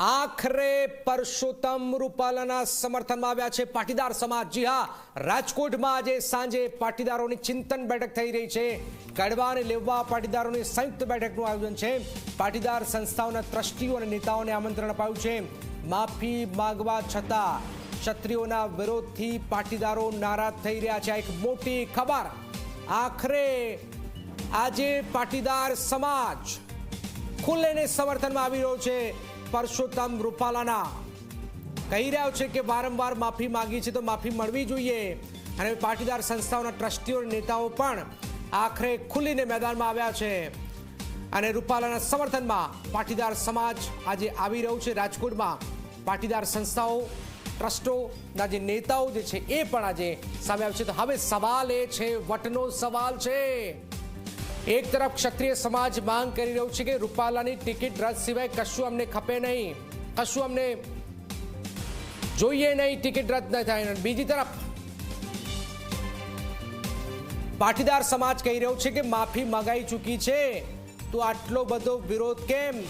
આખરે પરસોત્તમ રૂપાલાના સમર્થનમાં આવ્યા છે પાટીદાર સમાજ. જી હા, રાજકોટમાં આજે સાંજે પાટીદારોની ચિંતન બેઠક થઈ રહી છે. કડવા લેવા પાટીદારોની સંયુક્ત બેઠકનું આયોજન છે. પાટીદાર સંસ્થાઓના ટ્રસ્ટીઓ અને નેતાઓને આમંત્રણ અપાયું છે. માફી માંગવા છતાં ક્ષત્રિયોના વિરોધથી પાટીદારો નારાજ થઈ રહ્યા છે. આ એક મોટી ખબર. આખરે આજે પાટીદાર સમાજ ખુલ્લેને સમર્થનમાં આવી રહ્યો છે. પરસોત્તમ રૂપાલાના કહી રહ્યો છે કે વારંવાર માફી માંગી છે તો માફી મળવી જોઈએ. અને પાટીદાર સંસ્થાઓના ટ્રસ્ટીઓ નેતાઓ પણ આખરે ખુલીને મેદાનમાં આવ્યા છે. અને રૂપાલાના સમર્થનમાં પાટીદાર સમાજ આજે આવી રહ્યું છે. રાજકોટમાં પાટીદાર સંસ્થાઓ ટ્રસ્ટોના જે નેતાઓ જે છે એ પણ આજે સામે આવ્યા છે. તો હવે સવાલ એ છે, વટનો સવાલ છે. એક તરફ ક્ષત્રિય સમાજ માંગ કરી રહ્યું છે કે રૂપાલાની ટિકિટ રદ સિવાય કશું અમને ખપે નહીં. કશું અમને જોઈએ નહીં, ટિકિટ રદ ન થાય. બીજી તરફ પાટીદાર સમાજ કહી રહ્યો છે કે માફી મગાઈ ચૂકી છે. તો આટલો બધો વિરોધ કેમ?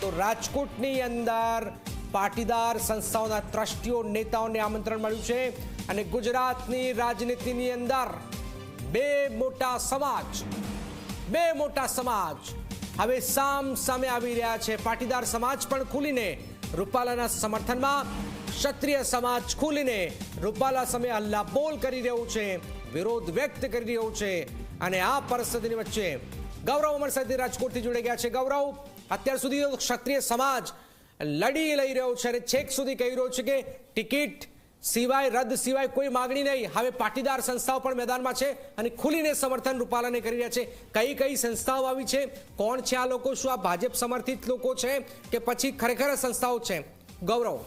તો રાજકોટની અંદર પાટીદાર સંસ્થાઓના ટ્રસ્ટીઓ, નેતાઓને આમંત્રણ મળ્યું છે. અને ગુજરાતની રાજનીતિની અંદર બે મોટા સમાજ બે મોટા સમાજ. હવે સામ સામે આવી રહ્યા છે પાટીદાર સમાજ પણ ખુલીને. રૂપાલાના સમર્થનમાં ક્ષત્રિય સમાજ ખુલીને રૂપાલા સામે હલ્લાબોલ કરી રહ્યું છે, વિરોધ વ્યક્ત કરી રહ્યું છે અને આ પરિસ્થિતિની વચ્ચે ગૌરવ અમર સાથે રાજકોટથી જોડાઈ ગયા છે ગૌરવ. અત્યાર સુધી ક્ષત્રિય સમાજ લડી લઈ રહ્યો છે અને છેક સુધી કહી રહ્યો છે કે ટિકિટ સિવાય રદ સિવાય કોઈ માગણી નહીં. હવે પાટીદાર સંસ્થાઓ પણ મેદાનમાં છે અને ખુલીને સમર્થન રૂપાલાને કરી રહ્યા છે. કઈ કઈ સંસ્થાઓ આવી છે? કોણ છે આ લોકો? શું આ ભાજપ સમર્થિત લોકો છે કે પછી ખરેખર સંસ્થાઓ છે? ગૌરવ.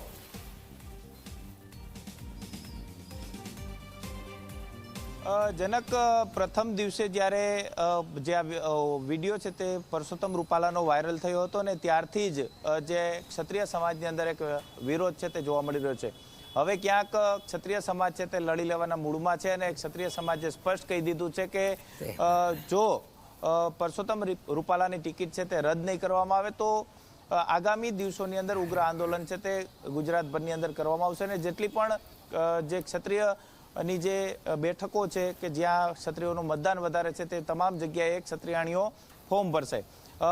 જનક પ્રથમ દિવસે જ્યારે જે વીડિયો છે તે પરસોત્તમ રૂપાલાનો વાયરલ થયો હતો ને ત્યારથી જ જે ક્ષત્રિય સમાજની અંદર એક વિરોધ છે તે જોવા મળી રહ્યો છે. હવે ક્યાંક ક્ષત્રિય સમાજ છે તે લડી લેવાના મૂળમાં છે અને ક્ષત્રિય સમાજે સ્પષ્ટ કહી દીધું છે કે જો પરસોત્તમ રૂપાલાની ટિકિટ છે તે રદ નહીં કરવામાં આવે તો આગામી દિવસોની અંદર ઉગ્ર આંદોલન છે તે ગુજરાતભરની અંદર કરવામાં આવશે અને જેટલી પણ જે ક્ષત્રિયની જે બેઠકો છે કે જ્યાં ક્ષત્રિયોનું મતદાન વધારે છે તે તમામ જગ્યાએ ક્ષત્રિયાણીઓ ફોર્મ ભરશે.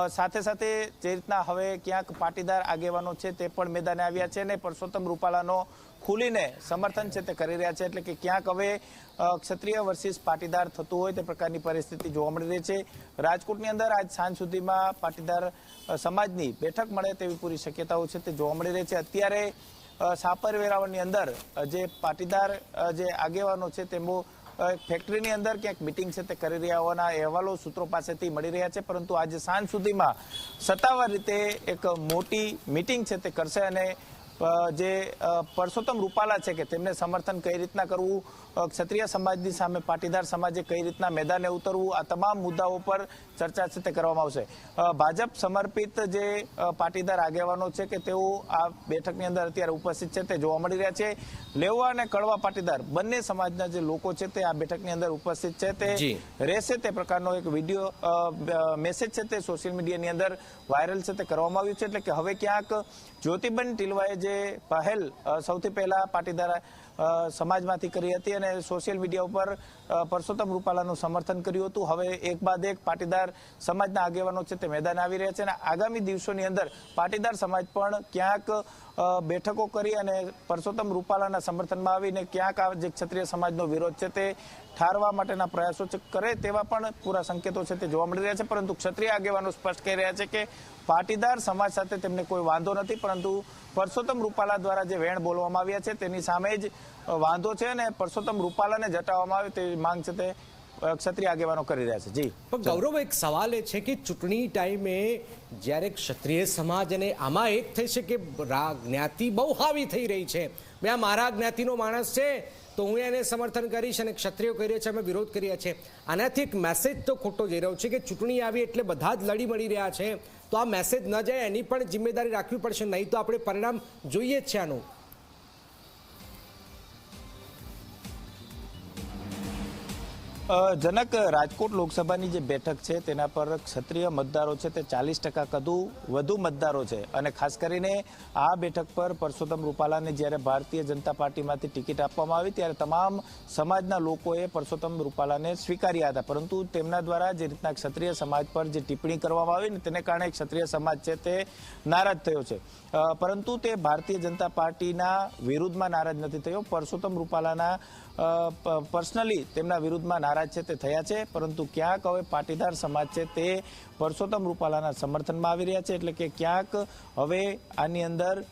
સાથે સાથે જે રીતના હવે ક્યાંક પાટીદાર આગેવાનો છે તે પણ મેદાને આવ્યા છે અને પરસોત્તમ રૂપાલાનો ખુલીને સમર્થન છે તે કરી રહ્યા છે, એટલે કે ક્યાંક હવે ક્ષત્રિય વર્સિસ પાટીદાર થતું હોય તે પ્રકારની પરિસ્થિતિ જોવા મળી રહી છે. રાજકોટની અંદર આજ સાંજ સુધીમાં પાટીદાર સમાજની બેઠક મળે તેવી પૂરી શક્યતાઓ છે તે જોવા મળી રહી છે. અત્યારે સાપર વેરાવળની અંદર જે પાટીદાર જે આગેવાનો છે તેમો ફેક્ટરીની અંદર ક્યાંક મિટિંગ છે તે કરી રહ્યા હોવાના અહેવાલો સૂત્રો પાસેથી મળી રહ્યા છે, પરંતુ આજે સાંજ સુધીમાં સત્તાવાર રીતે એક મોટી મિટિંગ છે તે કરશે અને જે પરસોત્તમ રૂપાલા છે કે તેમને સમર્થન કઈ રીતના કરવું ક્ષત્રિય સમાજની સામે પાટીદાર સમાજે કઈ રીતના મેદાને ઉતરવું આ તમામ મુદ્દાઓ પર ચર્ચા છે તે કરવામાં આવશે. ભાજપ સમર્પિત જે પાટીદાર આગેવાનો છે કે તેઓ આ બેઠકની અંદર અત્યારે ઉપસ્થિત છે તે જોવા મળી રહ્યા છે. લેવા અને કડવા પાટીદાર બંને સમાજના જે લોકો છે તે આ બેઠકની અંદર ઉપસ્થિત છે. તે રહેશે તે પ્રકારનો એક વીડિયો મેસેજ છે તે સોશિયલ મીડિયાની અંદર વાયરલ છે તે કરવામાં આવ્યું છે. એટલે કે હવે ક્યાંક જ્યોતિબેન ટીલવાએ જે પહેલ સૌથી પહેલા પાટીદાર સમાજમાંથી કરી હતી અને સોશિયલ મીડિયા ઉપર પરસોત્તમ રૂપાલાનું સમર્થન કર્યું હતું. હવે એક બાદ એક પાટીદાર સમાજના આગેવાનો છે તે મેદાન આવી રહ્યા છે અને આગામી દિવસોની અંદર પાટીદાર સમાજ પણ ક્યાંક બેઠકો કરી અને પરસોત્તમ રૂપાલાના સમર્થનમાં આવીને ક્યાંક આ જે ક્ષત્રિય સમાજનો વિરોધ છે તે ઠારવા માટેના પ્રયાસો કરે તેવા પણ પૂરા સંકેતો છે તે જોવા મળી રહ્યા છે. પરંતુ ક્ષત્રિય આગેવાનો સ્પષ્ટ કહી રહ્યા છે કે પાટીદાર સમાજ સાથે તેમને કોઈ વાંધો નથી, પરંતુ પરસોત્તમ રૂપાલા દ્વારા જે વેણ બોલવામાં આવ્યા છે તેની સામે જ વાંધો છે અને પરસોત્તમ રૂપાલાને જટાવવામાં આવે તેવી માંગ છે તે ક્ષત્રિય આગેવાનો કરી રહ્યા છે. જી. પણ ગૌરવ એક સવાલ એ છે કે ચૂંટણી ટાઈમે જ્યારે ક્ષત્રિય સમાજ અને આમાં એક થઈ છે કે જ્ઞાતિ બહુ હાવી થઈ રહી છે. બે આ મારા જ્ઞાતિનો માણસ છે તો હું એને સમર્થન કરીશ અને ક્ષત્રિયો કરી રહ્યા છે અમે વિરોધ કરી રહ્યા છે. આનાથી એક મેસેજ તો ખોટો જઈ રહ્યો છે કે ચૂંટણી આવી એટલે બધા જ લડી મળી રહ્યા છે. તો આ મેસેજ ન જાય એની પણ જિમ્મેદારી રાખવી પડશે નહીં તો આપણે પરિણામ જોઈએ જ છે આનું. જનક રાજકોટ લોકસભાની જે બેઠક છે, તેના પર ક્ષત્રિય મતદારો છે તે ચાલીસ ટકા કદુ વધુ મતદારો છે. અને ખાસ કરીને આ બેઠક પર પરસોત્તમ રૂપાલાને જ્યારે ભારતીય જનતા પાર્ટીમાંથી ટિકિટ આપવામાં આવી, ત્યારે તમામ સમાજના લોકોએ પરસોત્તમ રૂપાલાને સ્વીકાર્યા હતા. પરંતુ તેમના દ્વારા જે રીતના ક્ષત્રિય સમાજ પર જે ટિપ્પણી કરવામાં આવી ને તેને કારણે ક્ષત્રિય સમાજ છે તે નારાજ થયો છે. પરંતુ તે ભારતીય જનતા પાર્ટીના વિરુદ્ધમાં નારાજ નથી થયો. પરસોત્તમ રૂપાલાના પર્સનલી તેમના વિરુદ્ધમાં નારાજ છે તે થયા છે પરંતુ ક્યાંક હવે પાટીદાર સમાજ છે તે પરસોત્તમ રૂપાલાના સમર્થનમાં આવી રહ્યા છે એટલે કે ક્યાંક હવે આની અંદર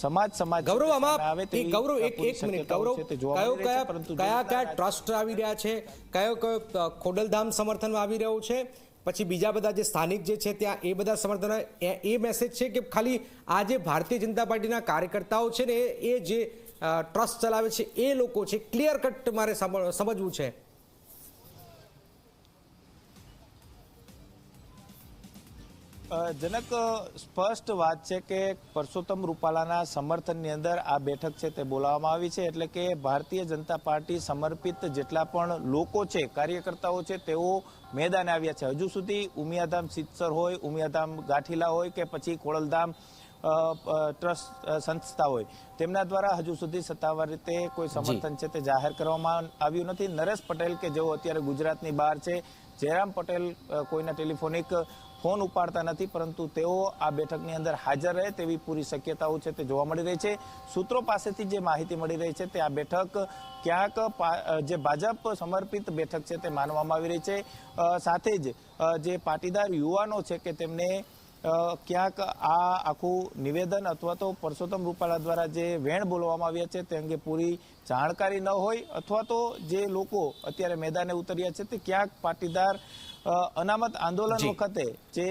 સમાજ સમાજ ગૌરવ આવે તે ગૌરવ એક એક મિનિટ. ગૌરવ કયો. કયા પરંતુ કયા કયા ટ્રસ્ટ આવી રહ્યા છે? કયો કયો ખોડલધામ સમર્થનમાં આવી રહ્યું છે? પછી બીજા બધા જે સ્થાનિક જે છે ત્યાં એ બધા સમર્થન એ- મેસેજ છે કે ખાલી આ જે ભારતીય જનતા પાર્ટીના કાર્યકર્તાઓ છે ને એ જે ટ્રસ્ટ ચલાવે છે એ લોકો છે ક્લિયર કટ મારે સમજવું છે. જનક સ્પષ્ટ વાત છે કે પરસોત્તમ રૂપાલાના સમર્થનની અંદર આ બેઠક છે તે બોલાવવામાં આવી છે એટલે કે ભારતીય જનતા પાર્ટી સમર્પિત જેટલા પણ લોકો છે કાર્યકર્તાઓ છે તેઓ મેદાને આવ્યા છે. હજુ સુધી ઉમિયાધામ સિત્સર હોય ઉમિયાધામ ગાંઠીલા હોય કે પછી અ, ટ્રસ્ટ સંસ્થા હોય તેમના દ્વારા હજુ સુધી સત્તાવાર રીતે કોઈ સમર્થન છે તે જાહેર કરવામાં આવ્યું નથી. નરેશ પટેલ કે જેઓ અત્યારે ગુજરાતની બહાર છે જયરામ પટેલ કોઈના ટેલિફોનિક ફોન ઉપાડતા નથી, પરંતુ તેઓ આ બેઠકની અંદર હાજર રહે તેવી પૂરી શક્યતાઓ છે તે જોવા મળી રહી છે. સૂત્રો પાસેથી જે માહિતી મળી રહી છે તે આ બેઠક ક્યાંક જે ભાજપ સમર્પિત બેઠક છે તે માનવામાં આવી રહી છે. સાથે જ જે પાટીદાર યુવાનો છે કે તેમને ક્યાંક આ આખું નિવેદન અથવા તો પરસોત્તમ રૂપાલા દ્વારા જે વેણ બોલવામાં આવ્યા છે, તે અંગે પૂરી જાણકારી ન હોય અથવા તો જે લોકો અત્યારે મેદાને ઉતર્યા છે, તે ક્યાંક પાટીદાર અનામત આંદોલન વખતે જે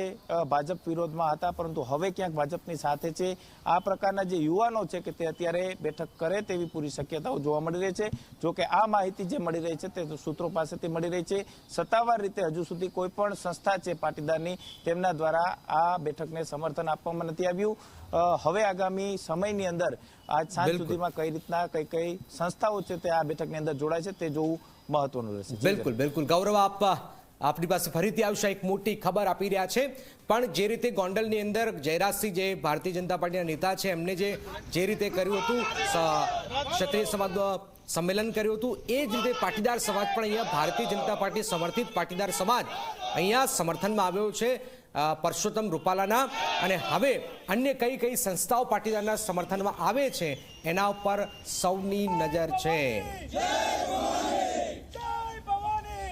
ભાજપ વિરોધમાં હતા પરંતુ હવે ક્યાંક ભાજપની સાથે છે. આ પ્રકારના જે યુવાનો છે કે તે અત્યારે બેઠક કરે તેવી પૂરી શક્યતાઓ જોવા મળી રહી છે. જો કે આ માહિતી જે મળી રહી છે તે સૂત્રો પાસેથી મળી રહી છે. સત્તાવાર રીતે હજુ સુધી કોઈ પણ સંસ્થા છે પાટીદારની તેમના દ્વારા આ બેઠકને સમર્થન આપવામાં નથી આવ્યું. હવે આગામી સમયની અંદર આજ સાંજ સુધીમાં કઈ રીતના કઈ કઈ સંસ્થાઓ છે તે આ બેઠકની અંદર જોડાય છે તે જોવું મહત્વનું રહેશે. બિલકુલ બિલકુલ. ગૌરવ આપ આપની પાસે ફરીથી આવશે, એક મોટી ખબર આપી રહ્યા છે. પણ જે રીતે ગોંડલની અંદર જયરાજસિંહ જે ભારતીય જનતા પાર્ટીના નેતા છે, એમને જે જે રીતે કર્યું હતું ક્ષત્રિય સમાજ સંમેલન કર્યું હતું, એ જ રીતે પાટીદાર સમાજ પણ અહીંયા ભારતીય જનતા પાર્ટી સમર્થિત પાટીદાર સમાજ અહીંયા સમર્થનમાં આવ્યો છે પરસોત્તમ રૂપાલાના. અને હવે અન્ય કઈ કઈ સંસ્થાઓ પાટીદારના સમર્થનમાં આવે છે, એના ઉપર સૌની નજર છે.